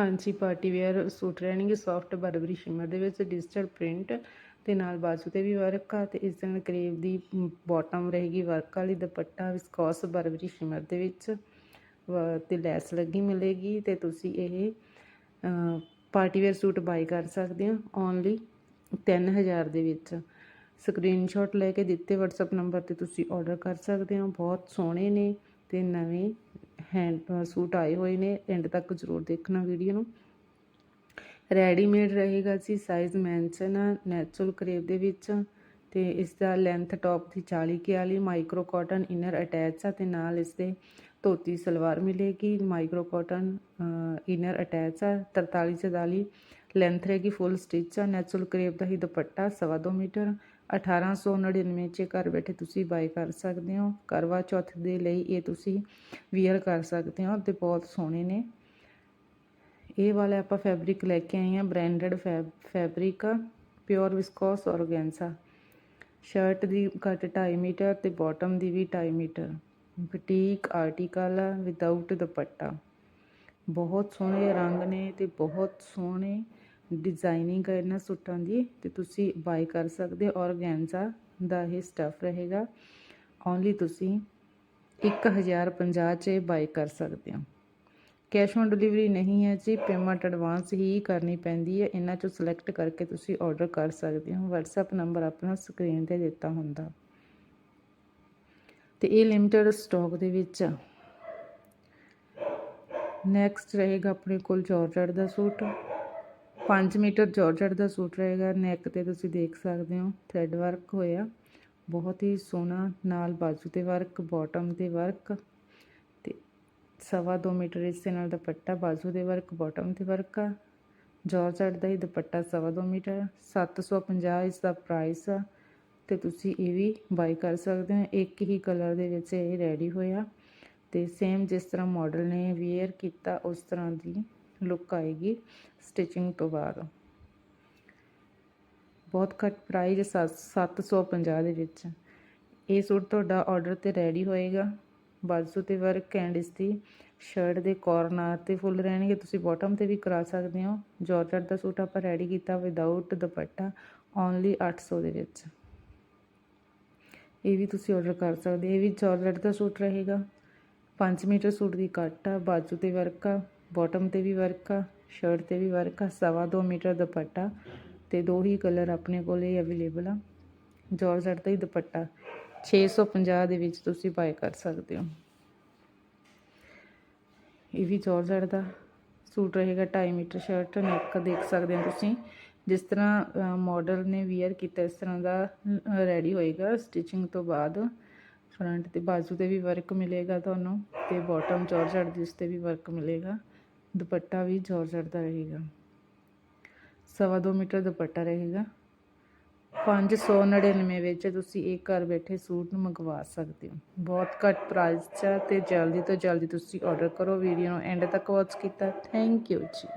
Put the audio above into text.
ਹਾਂਜੀ, party wear suit ਰਹਿਣਗੇ soft Barbari shimmer ਦੇ ਵਿੱਚ ਡਿਜੀਟਲ ਪ੍ਰਿੰਟ ਤੇ ਨਾਲ ਬਾਜੂ ਤੇ ਵੀ ਵਰਕ ਆ ਤੇ ਇਸ ਦਿਨ ਨਾਲ ਕਰੇਵ ਦੀ ਬਾਟਮ ਰਹੇਗੀ ਵਰਕ ਵਾਲੀ ਦੁਪੱਟਾ ਵਿਸਕੋਸ ਬਰਬਰੀ ਸ਼ਿਮਰ ਦੇ ਵਿੱਚ ਵ- ਤੇ ਲੈਸ ਲੱਗੀ ਮਿਲੇਗੀ ਤੇ ਤੁਸੀਂ ਇਹ ਪਾਰਟੀ ਵੇਅਰ ਸੂਟ ਬਾਈ ਕਰ ਸਕਦੇ ਹੋ ਓਨਲੀ 3000 ਦੇ ਵਿੱਚ। ਸਕਰੀਨਸ਼ਾਟ ਲੈ ਕੇ ਦਿੱਤੇ WhatsApp ਨੰਬਰ ਤੇ ਤੁਸੀਂ ਆਰਡਰ ਕਰ ਸਕਦੇ ਹੋ, ਬਹੁਤ ਸੋਹਣੇ ਨੇ ਤੇ ਨਵੇਂ ਹੈਂਡ ਸੂਟ ਆਏ ਹੋਏ ਨੇ ਐਂਡ ਤੱਕ ਜ਼ਰੂਰ ਦੇਖਣਾ ਵੀਡੀਓ ਨੂੰ। ਰੈਡੀਮੇਡ ਰਹੇਗਾ ਜੀ ਸਾਈਜ਼ ਮੈਂਸ਼ਨ ਨੈਚੁਰਲ ਕਰੇਵ ਦੇ ਵਿੱਚ। ਤੇ ਇਸ ਦਾ ਲੈਂਥ ਟੌਪ ਦੀ 40 41 ਮਾਈਕਰੋ ਕਾਟਨ ਇਨਰ ਅਟੈਚ ਆ ਤੇ ਨਾਲ ਇਸ ਦੇ ਧੋਤੀ ਸਲਵਾਰ ਮਿਲੇਗੀ। ਮਾਈਕਰੋ ਕਾਟਨ ਇਨਰ ਅਟੈਚ ਆ 43 44 ਲੈਂਥ ਰਹੇਗੀ ਫੁੱਲ ਸਟਿਚ ਆ ਨੈਚੁਰਲ ਕਰੇਵ ਦਾ ਹੀ ਦੁਪੱਟਾ ਸਵਾ ਦੋ ਮੀਟਰ। 1899 ਚ ਘਰ ਬੈਠੇ ਤੁਸੀਂ ਬਾਈ ਕਰ ਸਕਦੇ ਹੋ। ਕਰਵਾ ਚੌਥ ਦੇ ਲਈ ਇਹ ਤੁਸੀਂ ਵੀਅਰ ਕਰ ਸਕਦੇ ਹੋ ਤੇ ਬਹੁਤ ਸੋਹਣੇ ਨੇ। ਇਹ ਵਾਲਾ ਆਪਾਂ ਫੈਬਰਿਕ ਲੈ ਕੇ ਆਏ ਆ branded fabric pure viscose organza shirt ਦੀ ਕੱਟ 2.5 ਮੀਟਰ ਤੇ ਬਾਟਮ ਦੀ ਵੀ 2.5 ਮੀਟਰ। ਬੁਟੀਕ ਆਰਟੀਕਲ ਆ ਵਿਦਆਊਟ ਦੁਪੱਟਾ। ਬਹੁਤ ਸੋਹਣੇ ਰੰਗ ਨੇ ਤੇ ਬਹੁਤ ਸੋਹਣੇ ਡਿਜ਼ਾਈਨਿੰਗ ਹੈ ਇਹਨਾਂ ਸੂਟਾਂ ਦੀ ਤੇ ਤੁਸੀਂ ਬਾਈ ਕਰ ਸਕਦੇ ਹੋ ਔਰਗੈਂਜ਼ਾ ਦਾ ਇਹ ਸਟਫ ਰਹੇਗਾ। ਓਨਲੀ ਤੁਸੀਂ 1050 ਚ ਬਾਈ ਕਰ ਸਕਦੇ ਹੋ। ਕੈਸ਼ ਔਨ ਡਿਲੀਵਰੀ ਨਹੀਂ ਹੈ ਜੀ ਪੇਮੈਂਟ ਐਡਵਾਂਸ ਹੀ ਕਰਨੀ ਪੈਂਦੀ ਹੈ। ਇਹਨਾਂ ਚੋਂ ਸਿਲੈਕਟ ਕਰਕੇ ਤੁਸੀਂ ਆਰਡਰ ਕਰ ਸਕਦੇ ਹੋ। WhatsApp ਨੰਬਰ ਆਪਣਾ ਸਕਰੀਨ ਤੇ ਦਿੱਤਾ ਹੁੰਦਾ। ਤੇ ਇਹ ਲਿਮਟਿਡ ਸਟਾਕ ਦੇ ਵਿੱਚ ਨੈਕਸਟ ਰਹੇਗਾ ਆਪਣੇ ਕੋਲ ਜਾਰਜਟ ਦਾ ਸੂਟ। 5 ਮੀਟਰ ਜਾਰਜਟ ਦਾ ਸੂਟ ਰਹੇਗਾ, ਨੈਕ ਤੇ ਤੁਸੀਂ ਦੇਖ ਸਕਦੇ ਹੋ, ਥ੍ਰੈਡ ਵਰਕ ਹੋਇਆ। ਬਹੁਤ ਹੀ ਸੋਹਣਾ, ਨਾਲ ਬਾਜੂ ਤੇ ਵਰਕ, ਬਾਟਮ ਤੇ ਵਰਕ ਤੇ ਸਵਾ ਦੋ ਮੀਟਰ ਇਸ ਦੇ ਨਾਲ ਦੁਪੱਟਾ, ਬਾਜੂ ਦੇ ਵਰਕ, ਬਾਟਮ ਤੇ ਵਰਕ। ਆ ਜਾਰਜਟ ਦਾ ਹੀ ਦੁਪੱਟਾ ਸਵਾ ਦੋ ਮੀਟਰ 750 ਇਸ ਦਾ ਪ੍ਰਾਈਸ ਆ ਤੇ ਤੁਸੀਂ ਇਹ ਵੀ ਬਾਈ ਕਰ ਸਕਦੇ ਹੋ। ਇੱਕ ਹੀ ਕਲਰ ਦੇ ਵਿੱਚ ਇਹ ਰੈਡੀ ਹੋਇਆ ਤੇ ਸੇਮ ਜਿਸ ਤਰ੍ਹਾਂ ਮਾਡਲ ਨੇ ਵੇਅਰ ਕੀਤਾ, ਉਸ ਤਰ੍ਹਾਂ ਦੀ ਲੁੱਕ ਆਏਗੀ ਸਟਿਚਿੰਗ ਤੋਂ ਬਾਅਦ। ਬਹੁਤ ਘੱਟ ਪ੍ਰਾਈਸ 750 ਦੇ ਵਿੱਚ। ਇਹ ਸੂਟ ਤੁਹਾਡਾ ਆਰਡਰ ਤੇ ਰੈਡੀ ਹੋਏਗਾ। ਬਾਜ਼ੂ ਤੇ ਵਰਕ ਐਂਡ ਇਸ ਦੀ ਸ਼ਰਟ ਦੇ ਕੋਰਨਰ ਤੇ ਫੁੱਲ ਰਹਿਣਗੇ। ਤੁਸੀਂ ਬਾਟਮ ਤੇ ਵੀ ਕਰਾ ਸਕਦੇ ਹੋ। ਜਾਰਜਟ ਦਾ ਸੂਟ ਆਪਾਂ ਰੈਡੀ ਕੀਤਾ ਵਿਦਆਊਟ ਦੁਪੱਟਾ ਓਨਲੀ 800 ਦੇ ਵਿੱਚ। ਇਹ ਵੀ ਤੁਸੀਂ ਆਰਡਰ ਕਰ ਸਕਦੇ ਇਹ ਵੀ ਜਾਰਜਟ ਦਾ ਸੂਟ ਰਹੇਗਾ। 5 ਮੀਟਰ ਸੂਟ ਦੀ ਕੱਟ ਆ, ਬਾਜੂ ਤੇ ਵਰਕ ਆ। ਬਾਟਮ ਤੇ ਵੀ ਵਰਕ ਆ ਸ਼ਰਟ ਤੇ ਵੀ ਵਰਕ ਆ, ਸਵਾ ਦੋ ਮੀਟਰ ਦੁਪੱਟਾ ਤੇ ਦੋ ਹੀ ਕਲਰ ਆਪਣੇ ਕੋਲ ਕੋਲੇ ਅਵੇਲੇਬਲ ਆ ਜਾਰਜਟ ਦਾ ਹੀ ਦੁਪੱਟਾ 650 ਦੇ ਵਿੱਚ ਤੁਸੀਂ ਬਾਏ ਕਰ ਸਕਦੇ ਹੋ। ਇਹ ਵੀ ਜਾਰਜਟ ਦਾ ਸੂਟ ਰਹੇਗਾ 2.5 ਮੀਟਰ ਸ਼ਰਟ ਨੈਕ ਦੇਖ ਸਕਦੇ ਹੋ ਤੁਸੀਂ। ਜਿਸ ਤਰ੍ਹਾਂ ਮਾਡਲ ਨੇ ਵੀਅਰ ਕੀਤਾ, ਇਸ ਤਰ੍ਹਾਂ ਦਾ ਰੈਡੀ ਹੋਏਗਾ। ਸਟਿਚਿੰਗ ਤੋਂ ਬਾਅਦ ਫਰੰਟ ਤੇ ਬਾਜੂ ਤੇ ਵੀ ਵਰਕ ਮਿਲੇਗਾ ਤੁਹਾਨੂੰ ਤੇ ਬਾਟਮ ਜਾਰਜਟ ਦੀ ਉਸ ਤੇ ਵੀ ਵਰਕ ਮਿਲੇਗਾ। ਦੁਪੱਟਾ ਵੀ ਜਾਰਜਟ ਦਾ ਰਹੇਗਾ। ਸਵਾ ਦੋ ਮੀਟਰ ਦੁਪੱਟਾ ਰਹੇਗਾ। 599 ਵਿੱਚ ਤੁਸੀਂ ਇਹ ਘਰ ਬੈਠੇ ਸੂਟ ਨੂੰ ਮੰਗਵਾ ਸਕਦੇ ਹੋ। ਬਹੁਤ ਘੱਟ ਪ੍ਰਾਈਸ 'ਚ ਆ ਤੇ ਜਲਦੀ ਤੋਂ ਜਲਦੀ ਤੁਸੀਂ ਆਰਡਰ ਕਰੋ। ਵੀਡੀਓ ਨੂੰ ਐਂਡ ਤੱਕ ਵਾਚ ਕੀਤਾ। ਥੈਂਕ ਯੂ ਜੀ।